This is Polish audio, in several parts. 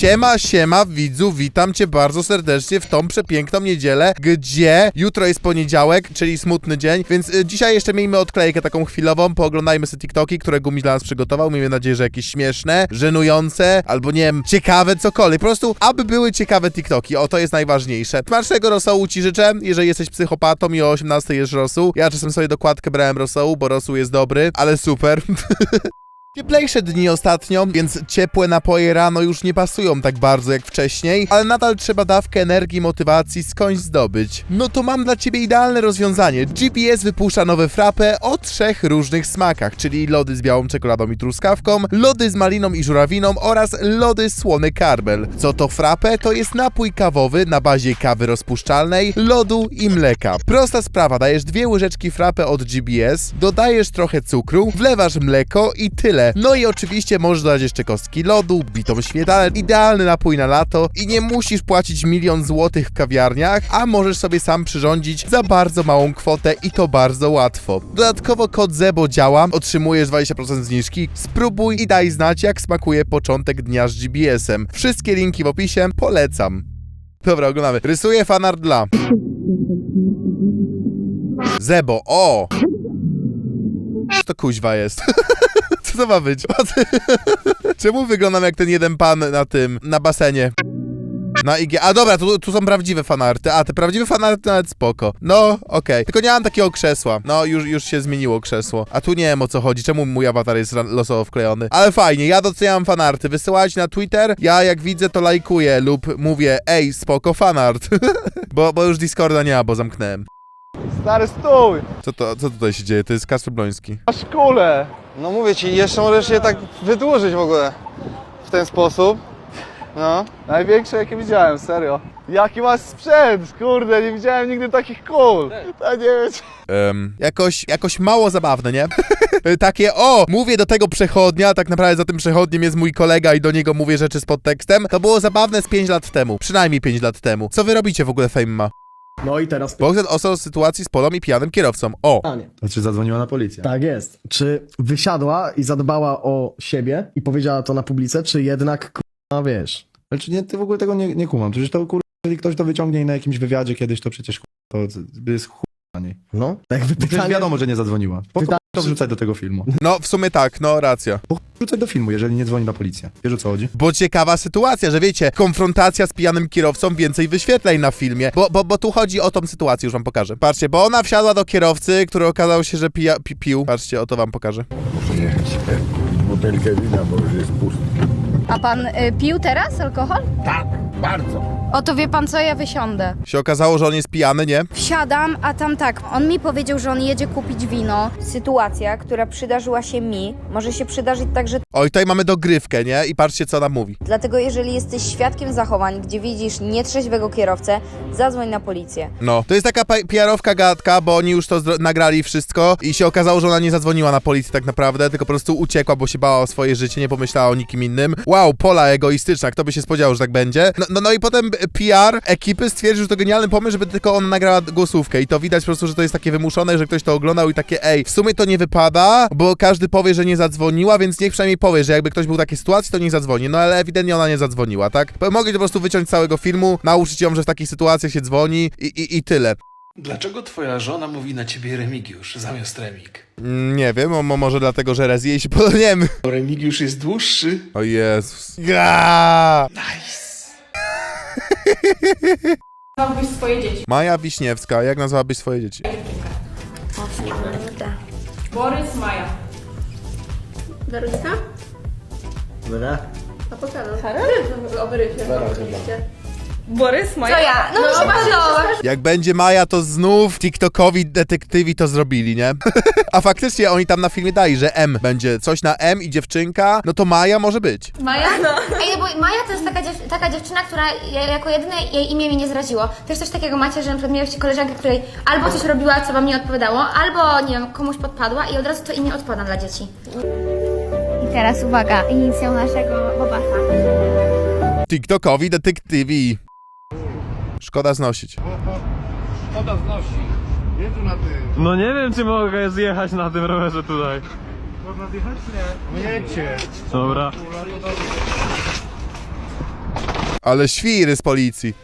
Siema, siema, widzu, witam cię bardzo serdecznie w tą przepiękną niedzielę, gdzie jutro jest poniedziałek, czyli smutny dzień, więc y, dzisiaj jeszcze miejmy odklejkę taką chwilową, pooglądajmy sobie TikToki, które Gumi dla nas przygotował, miejmy nadzieję, że jakieś śmieszne, żenujące, albo nie wiem, ciekawe, cokolwiek, po prostu, aby były ciekawe TikToki, o to jest najważniejsze. Smacznego rosołu ci życzę, jeżeli jesteś psychopatą i o 18 jesz rosół, ja czasem sobie dokładkę brałem rosołu, bo rosół jest dobry, ale super. Cieplejsze dni ostatnio, więc ciepłe napoje rano już nie pasują tak bardzo jak wcześniej, ale nadal trzeba dawkę energii motywacji skądś zdobyć. No to mam dla ciebie idealne rozwiązanie. GPS wypuszcza nowe frappe o trzech różnych smakach, czyli lody z białą czekoladą i truskawką, lody z maliną i żurawiną oraz lody słony karbel. Co to frappe? To jest napój kawowy na bazie kawy rozpuszczalnej, lodu i mleka. Prosta sprawa, dajesz dwie łyżeczki frappe od GBS, dodajesz trochę cukru, wlewasz mleko i tyle. No i oczywiście możesz dodać jeszcze kostki lodu, bitą śmietanę, idealny napój na lato i nie musisz płacić milion złotych w kawiarniach, a możesz sobie sam przyrządzić za bardzo małą kwotę i to bardzo łatwo. Dodatkowo kod ZEBO działa, otrzymujesz 20% zniżki, spróbuj i daj znać jak smakuje początek dnia z GBS-em. Wszystkie linki w opisie, polecam. Dobra, oglądamy. Rysuję fanart dla... Zebo, o! Co to kuźwa jest? Co to ma być? Czemu wyglądam jak ten jeden pan na tym, na basenie? Na IG. A dobra, tu, tu są prawdziwe fanarty. A, te prawdziwe fanarty nawet spoko. No, okej. Tylko nie mam takiego krzesła. No, już, już się zmieniło krzesło. A tu nie wiem o co chodzi. Czemu mój awatar jest losowo wklejony? Ale fajnie, ja doceniam fanarty. Wysyłajcie na Twitter. Ja jak widzę, to lajkuję lub mówię, ej, spoko fanart. bo, bo już Discorda nie ma, bo zamknąłem. Stary stój! Co to, co tutaj się dzieje? To jest Kasper Bloński. Masz kulę! No mówię ci, jeszcze możesz je tak wydłużyć w ogóle. W ten sposób. No. Największe jakie widziałem, serio. Jaki masz sprzęt? Kurde, nie widziałem nigdy takich kul. A nie wiem. Em, jakoś, jakoś mało zabawne, nie? Takie, o, mówię do tego przechodnia, tak naprawdę za tym przechodniem jest mój kolega i do niego mówię rzeczy z podtekstem. To było zabawne z 5 lat temu, przynajmniej 5 lat temu. Co wy robicie w ogóle, Fame ma? No i teraz Bogdan osąd sytuacji z polą i pijanym kierowcą. O, pytanie. To czy zadzwoniła na policję? Tak jest. Czy wysiadła i zadbała o siebie i powiedziała to na publice, czy jednak, kurwa, wiesz... Znaczy nie, ty w ogóle tego nie, nie kumam. Przecież to kur... jeżeli ktoś to wyciągnie na jakimś wywiadzie kiedyś, to przecież kur... to jest chuj na niej. No, jakby Przecież pytanie... wiadomo, że nie zadzwoniła. Po Pyta- to wrzucać do tego filmu. no w sumie tak, no racja. Wrzucać do filmu, jeżeli nie dzwoni na policję. Wiesz o co chodzi? Bo ciekawa sytuacja, że wiecie, konfrontacja z pijanym kierowcą więcej wyświetleń na filmie, bo, bo, bo tu chodzi o tą sytuację, już wam pokażę. Patrzcie, bo ona wsiadła do kierowcy, który okazał się, że pija, pi, pił. Patrzcie, oto wam pokażę. Muszę jechać butelkę wina, bo już jest pusty. A pan y, pił teraz alkohol? Tak, bardzo. O to wie pan co, ja wysiądę. Się okazało, że on jest pijany, nie? Wsiadam, a tam tak, on mi powiedział, że on jedzie kupić wino. Sytuacja, która przydarzyła się mi, może się przydarzyć także Oj, tutaj mamy dogrywkę, nie? I patrzcie, co ona mówi. dlatego, jeżeli jesteś świadkiem zachowań, gdzie widzisz nietrzeźwego kierowcę, zadzwoń na policję. No, to jest taka pa- PR-owka gadka, bo oni już to nagrali wszystko i się okazało, że ona nie zadzwoniła na policję tak naprawdę, tylko po prostu uciekła, bo się bała o swoje życie, nie pomyślała o nikim innym. Wow, Pola egoistyczna, kto by się spodziewał, że tak będzie. No, no, no i potem PR ekipy stwierdził, że to genialny pomysł, żeby tylko ona nagrała głosówkę i to widać po prostu, że to jest takie wymuszone, że ktoś to oglądał i takie, ej, w sumie to nie wypada, bo każdy powie, że nie zadzwoniła, więc niech przynajmniej powie, że jakby ktoś był w takiej sytuacji, to nie zadzwoni. No ale ewidentnie ona nie zadzwoniła, tak? Mogli po prostu wyciąć całego filmu, nauczyć ją, że w takich sytuacjach się dzwoni i, i, i tyle. Dlaczego twoja żona mówi na ciebie Remigiusz zamiast Remik? Mm, Nie wiem, mo- mo- może dlatego, że raz jej się podobniemy. Remigiusz jest dłuższy. O Jezus. Ja! Nice. Nazwałbyś swoje dzieci. Maja Wiśniewska, jak nazwałabyś swoje dzieci? Borys, Maja. Weronika? Dobra. A pokażę. O Borysie. Borys, Maja. To ja. No, mi się podoba. Jak będzie Maja, to znów TikTokowi detektywi to zrobili, nie? A faktycznie oni tam na filmie dali, że M będzie coś na M i dziewczynka, no to Maja może być. Maja? Ej, bo Maja to jest taka, dziew- taka dziewczyna, która ja- jako jedyne jej imię mi nie zraziło. Też coś takiego macie, że na przykład miałyście koleżankę, której albo coś robiła, co wam nie odpowiadało, albo, nie wiem, komuś podpadła i od razu to imię odpada dla dzieci. I teraz uwaga, inicjał naszego Bobasa. TikTokowi detektywi. Szkoda znosić. No nie wiem, czy mogę zjechać na tym rowerze tutaj. Jedźcie. Dobra. Ale świry z policji.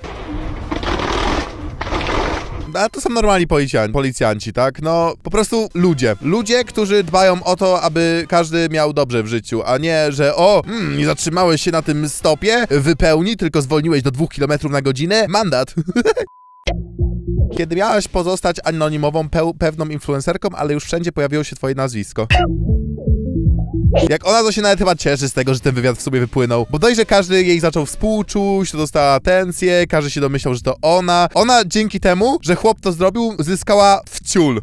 A to są normalni policjanci, policjanci, tak? No, po prostu ludzie. Ludzie, którzy dbają o to, aby każdy miał dobrze w życiu, a nie, że o, mm, nie zatrzymałeś się na tym stopie, wypełni, tylko zwolniłeś do 2 km na godzinę, mandat. Kiedy miałaś pozostać anonimową, peł- pewną influencerką, ale już wszędzie pojawiło się twoje nazwisko. Jak ona to się nawet chyba cieszy z tego, że ten wywiad w sobie wypłynął. Bo dość, że każdy jej zaczął współczuć, to dostała atencję, każdy się domyślał, że to ona. Ona dzięki temu, że chłop to zrobił, zyskała wciul.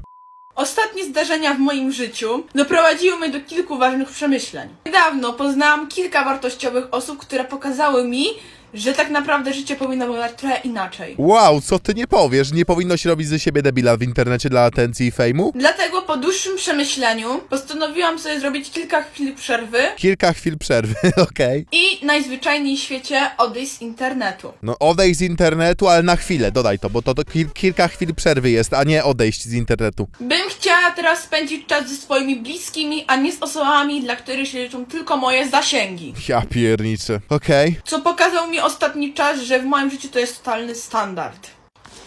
Ostatnie zdarzenia w moim życiu doprowadziły mnie do kilku ważnych przemyśleń. Niedawno poznałam kilka wartościowych osób, które pokazały mi, że tak naprawdę życie powinno wyglądać trochę inaczej. Wow, co ty nie powiesz? Nie powinno się robić ze siebie debila w internecie dla atencji i fejmu? Dlatego po dłuższym przemyśleniu postanowiłam sobie zrobić kilka chwil przerwy Kilka chwil przerwy, okej. i najzwyczajniej w świecie odejść z internetu. No odejść z internetu, ale na chwilę, dodaj to, bo to, to kil kilka chwil przerwy jest, a nie odejść z internetu. Bym chciała teraz spędzić czas ze swoimi bliskimi, a nie z osobami, dla których się liczą tylko moje zasięgi. Ja pierniczę. Okej. Co pokazał mi ostatni czas, że w moim życiu to jest totalny standard.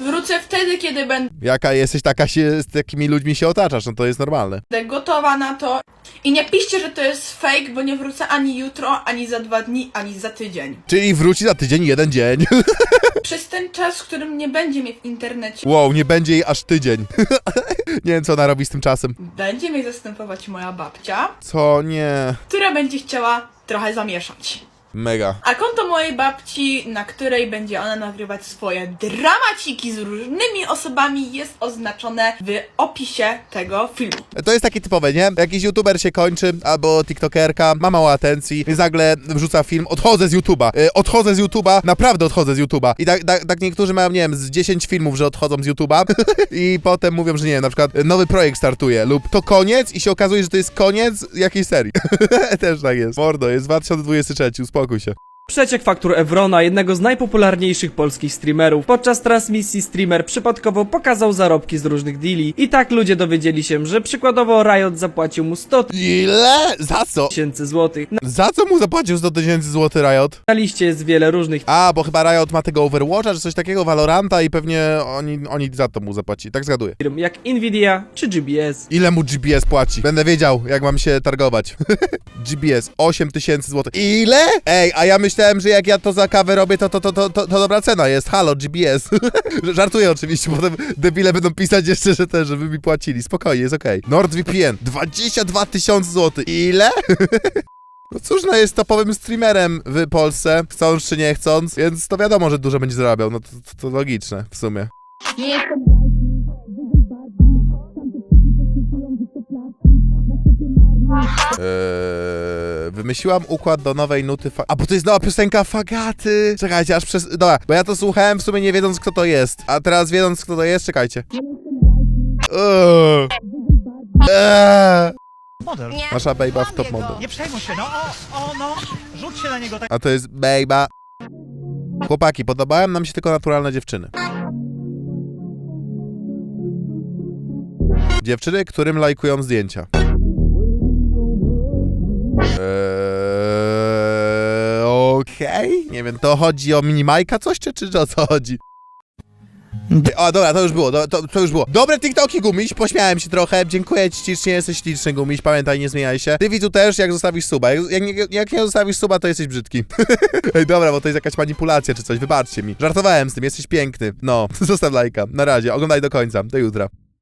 Wrócę wtedy, kiedy będę Jaka jesteś, taka się, z takimi ludźmi się otaczasz, no to jest normalne. gotowa na to. I nie piszcie, że to jest fake, bo nie wrócę ani jutro, ani za dwa dni, ani za tydzień. Czyli wróci za tydzień, jeden dzień. Przez ten czas, w którym nie będzie mnie w internecie, Wow, nie będzie jej aż tydzień. nie wiem, co ona robi z tym czasem. będzie mnie zastępować moja babcia, Co? Nie. która będzie chciała trochę zamieszać. Mega. A konto mojej babci, na której będzie ona nagrywać swoje dramaciki z różnymi osobami, jest oznaczone w opisie tego filmu. To jest takie typowe, nie? Jakiś youtuber się kończy, albo tiktokerka, ma mało atencji, więc nagle wrzuca film, odchodzę z YouTube'a, y, odchodzę z YouTube'a, naprawdę odchodzę z YouTube'a. I tak, tak, tak niektórzy mają, nie wiem, z 10 filmów, że odchodzą z YouTube'a i potem mówią, że nie wiem, na przykład y, nowy projekt startuje lub to koniec i się okazuje, że to jest koniec jakiejś serii. Też tak jest. Mordo, jest 2023, uspokój się. Przeciek faktur Evrona, jednego z najpopularniejszych polskich streamerów. Podczas transmisji streamer przypadkowo pokazał zarobki z różnych deali i tak ludzie dowiedzieli się, że przykładowo Riot zapłacił mu 100 Ile? Za co? tysięcy złotych. Na- Za co mu zapłacił 100 tysięcy złotych Riot? Na liście jest wiele różnych A, bo chyba Riot ma tego Overwatcha, czy coś takiego, Valoranta i pewnie oni, oni za to mu zapłaci. Tak zgaduję. firm jak Nvidia czy GBS. Ile mu GBS płaci? Będę wiedział, jak mam się targować. GBS, 8 tysięcy złotych. Ile? Ej, a ja myślałem, że jak ja to za kawę robię, to to, to, to, to, to dobra cena jest. Halo, GBS. Żartuję oczywiście, potem debile będą pisać jeszcze, że też, żeby mi płacili. Spokojnie, jest okej. NordVPN, 22 tysiące złotych. Ile? No cóż, no jest topowym streamerem w Polsce, chcąc czy nie chcąc, więc to wiadomo, że dużo będzie zarabiał, no to, to, to logiczne w sumie. Nie jestem Eee, wymyśliłam układ do nowej nuty fa- A, bo to jest nowa piosenka Fagaty! Czekajcie, aż przez... Dobra, bo ja to słuchałem w sumie nie wiedząc kto to jest. A teraz wiedząc kto to jest, czekajcie. Eee. Eee. Model. Nasza bejba w top model. Nie przejmuj się, no o, o, no, rzuć się na niego tak. A to jest bejba. Chłopaki, podobają nam się tylko naturalne dziewczyny. Dziewczyny, którym lajkują zdjęcia. Okej. Nie wiem, to chodzi o minimajka coś, czy, czy o co chodzi? O, dobra, to już było, to, to już było. Dobre TikToki, Gumiś, pośmiałem się trochę. Dziękuję ci ślicznie, jesteś śliczny, Gumiś, pamiętaj, nie zmieniaj się. Ty widzu też, jak zostawisz suba. Jak, jak, jak nie zostawisz suba, to jesteś brzydki. Ej, dobra, bo to jest jakaś manipulacja czy coś, wybaczcie mi. Żartowałem z tym, jesteś piękny. No, zostaw lajka. Na razie, oglądaj do końca. Do jutra.